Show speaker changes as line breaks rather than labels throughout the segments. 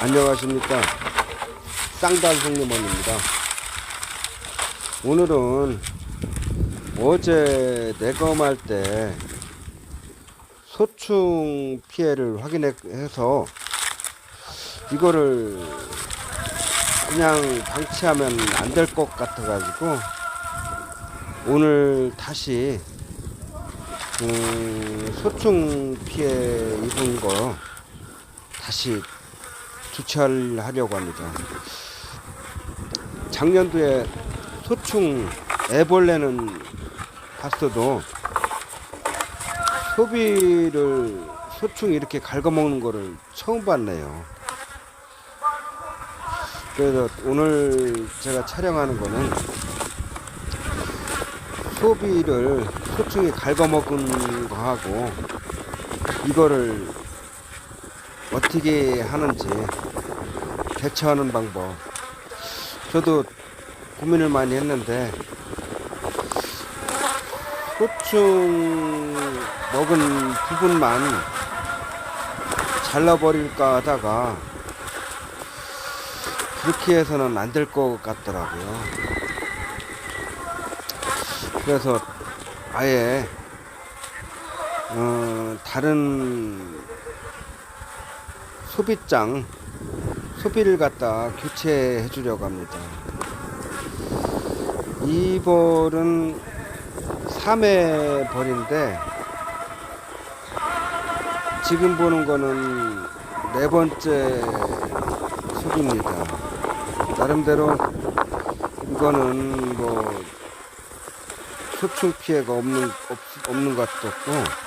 안녕하십니까. 쌍달송림원입니다. 오늘은 어제 내검할 때 소충 피해를 확인해서 이거를 그냥 방치하면 안 될 것 같아 가지고 오늘 다시 그 소충 피해 입은 거 다시 주차하려고 합니다. 작년도에 소충 애벌레는 봤어도 소비를 소충 이렇게 갉아먹는 거를 처음 봤네요. 그래서 오늘 제가 촬영하는 거는 소비를 소충이 갉아먹은 거하고 이거를 어떻게 하는지 대처하는 방법 저도 고민을 많이 했는데 소충 먹은 부분만 잘라버릴까 하다가 그렇게 해서는 안 될 것 같더라고요. 그래서 아예 어, 다른 소비장 소비를 갖다 교체해 주려고 합니다. 이 벌은 3회 벌인데 지금 보는 거는 네 번째 소비입니다. 나름대로 이거는 뭐 소충 피해가 없는 없, 없는 것도 없고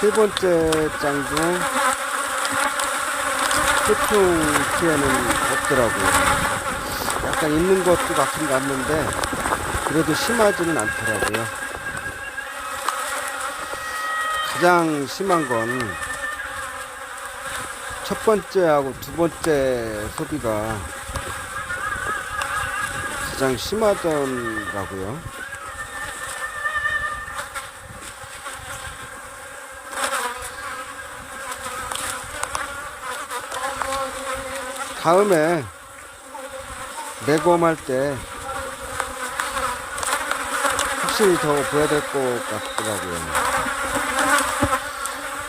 세 번째 장도 소충 피해는 없더라고요. 약간 있는 것도 같긴 같는데 그래도 심하지는 않더라고요. 가장 심한 건 첫 번째하고 두 번째 소비가 가장 심하더라고요. 다음에 내검할 때 확실히 더 보여야 될 것 같더라고요.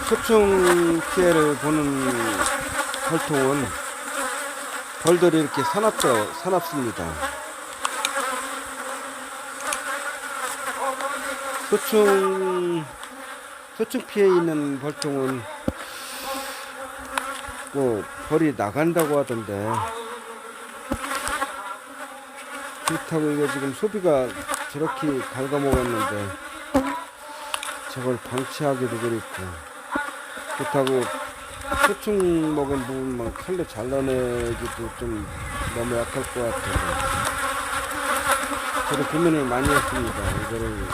소충 피해를 보는 혈통은 벌들이 이렇게 사납죠, 사납습니다. 소충, 소충 피해 있는 벌통은 뭐 벌이 나간다고 하던데. 그렇다고 이게 지금 소비가 저렇게 갉아먹었는데 저걸 방치하기도 그렇고. 그렇다고 소충 먹은 부분만 칼로 잘라내기도 좀 너무 약할 것 같아서 저도 고민을 많이 했습니다 이거를.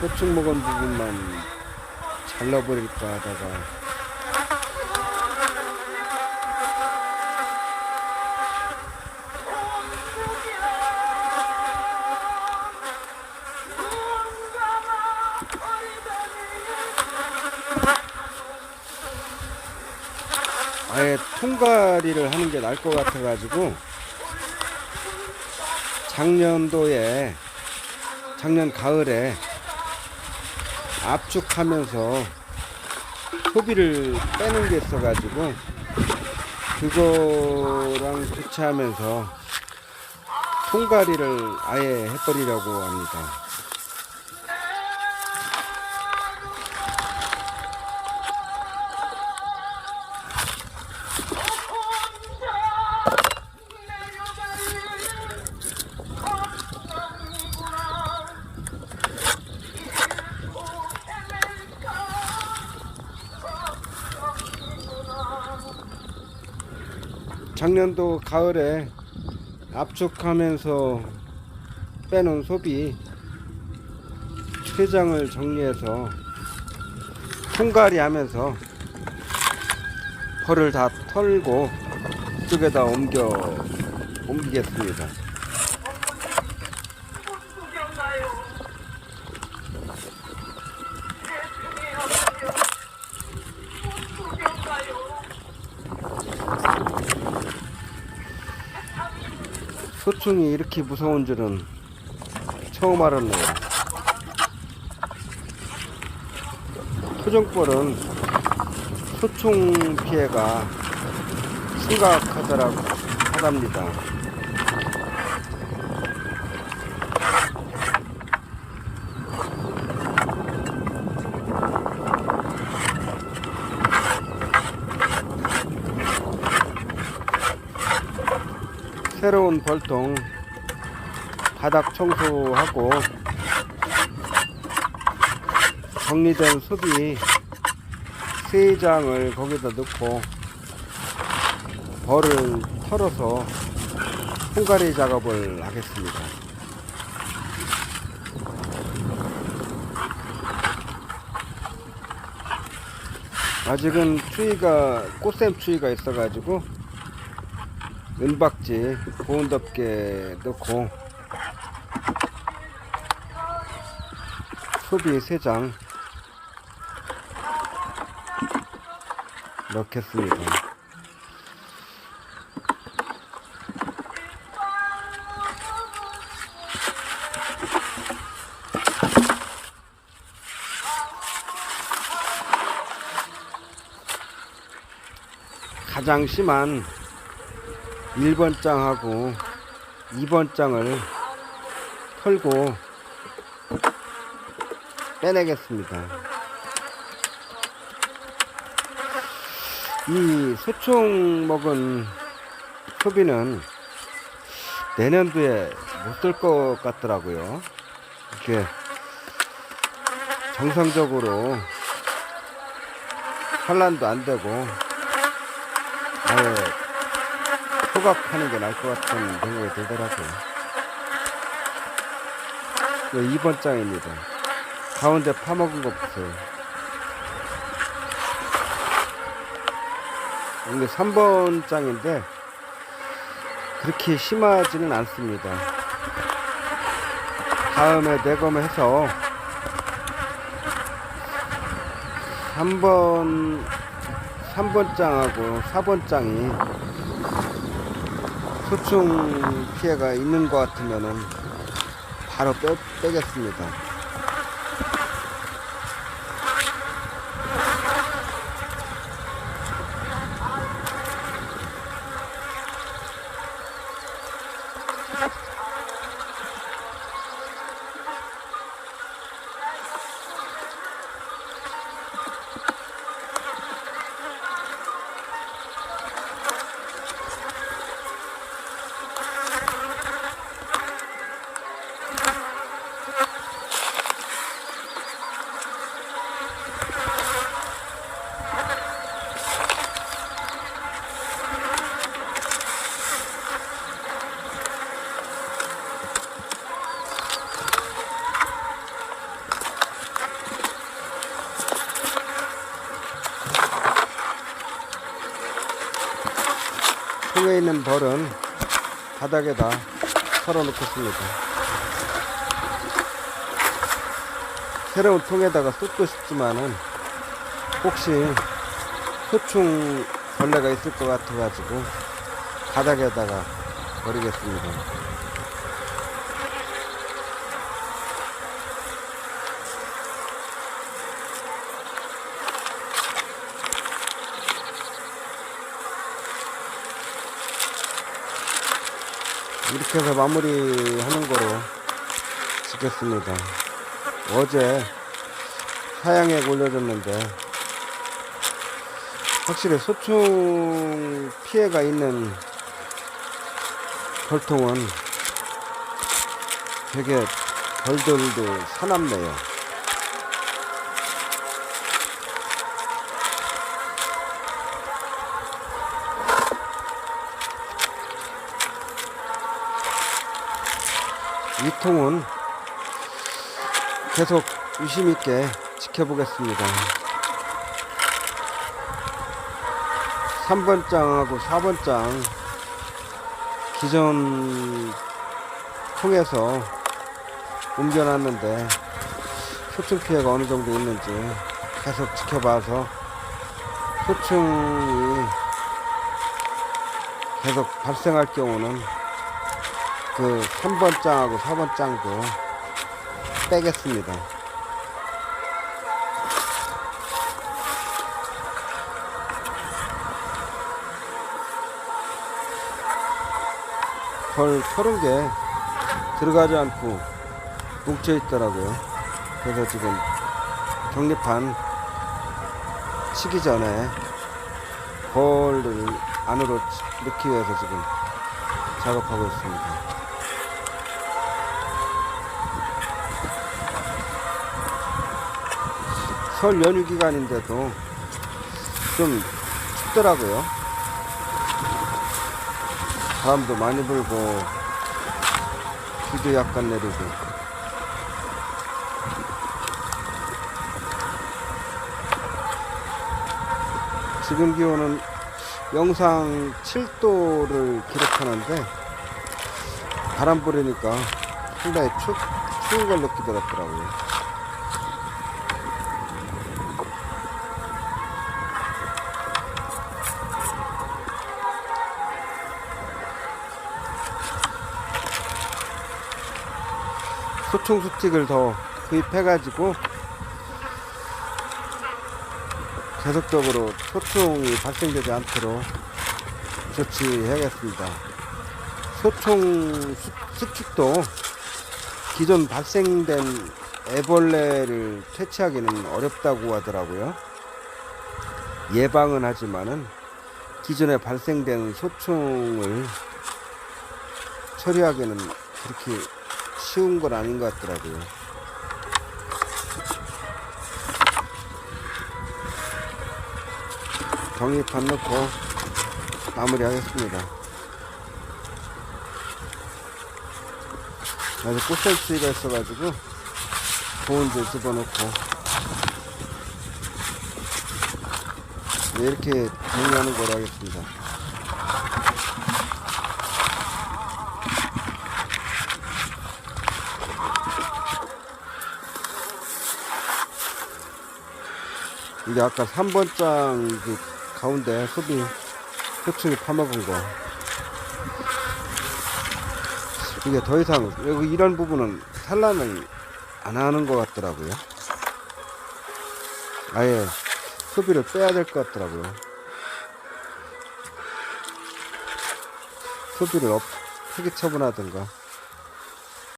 소충 먹은 부분만 잘라버릴까 하다가 아예 통가리를 하는 게 나을 것 같아가지고 작년도에 작년 가을에 압축하면서 소비를 빼는 게 있어가지고 그거랑 교체하면서 통가리를 아예 해버리려고 합니다. 작년도 가을에 압축하면서 빼놓은 소비 퇴장을 정리해서 통가리 하면서 벌을 다 털고 이쪽에다 옮겨 옮기겠습니다. 소충이 이렇게 무서운 줄은 처음 알았네요. 토종벌은 소충 피해가 심각하더라고 하답니다. 새로운 벌통 바닥 청소하고 정리된 숲이 세 장을 거기다 넣고 벌을 털어서 홍가리 작업을 하겠습니다. 아직은 추위가 꽃샘 추위가 있어가지고 은박지 보온 덮개 넣고 소비 3장 넣겠습니다. 가장 심한 1번 장하고 2번 장을 털고 빼내겠습니다. 이 소총 먹은 소비는 내년도에 못쓸것 같더라고요. 이렇게 정상적으로 산란도 안 되고 아예 소각하는 게 나을 것 같은 생각이 들더라고요. 네, 2번 장입니다. 가운데 파먹은 거 보세요. 이게 3번 장인데 그렇게 심하지는 않습니다. 다음에 내검해서 3번 3번 장하고 4번 장이 소충 피해가 있는 것 같으면은 바로 빼, 빼겠습니다. 통에 있는 벌은 바닥에다 털어 놓겠습니다. 새로운 통에다가 쏟고 싶지만은 혹시 소충 벌레가 있을 것 같아가지고 바닥에다가 버리겠습니다. 이렇게 해서 마무리하는 거로 짓겠습니다. 어제 사양액 올려줬는데 확실히 소충 피해가 있는 벌통은 되게 벌들도 사납네요. 이 통은 계속 유심 있게 지켜보겠습니다. 3번 장하고 4번 장 기존 통해서 옮겨놨는데 소충 피해가 어느 정도 있는지 계속 지켜봐서 소충이 계속 발생할 경우는 그 3번 장하고 4번 장도 빼겠습니다. 벌 서른 개 들어가지 않고 뭉쳐 있더라고요. 그래서 지금 경립판 치기 전에 벌을 안으로 넣기 위해서 지금 작업하고 있습니다. 설 연휴 기간인데도 좀 춥더라고요. 바람도 많이 불고 비도 약간 내리고 지금 기온은 영상 7도를 기록하는데 바람 불으니까 상당히 추, 추운 걸 느끼더라고요. 소총 스틱을 더 구입해가지고 계속적으로 소총이 발생되지 않도록 조치해야겠습니다. 소총 수- 수축도 기존 발생된 애벌레를 퇴치하기는 어렵다고 하더라고요. 예방은 하지만은 기존에 발생된 소총을 처리하기는 그렇게 쉬운 건 아닌 것 같더라고요. 정리판 넣고 마무리 하겠습니다. 아주 꽃살치가 있어가지고 데 집어넣고 네, 이렇게 정리하는 걸로 하겠습니다. 이게 아까 3번 장 그 가운데 소비 표층이 파먹은 거. 이게 더 이상 여기 이런 부분은 산란을 안 하는 것 같더라고요. 아예 소비를 빼야 될 것 같더라고요. 소비를 없, 폐기 처분하든가.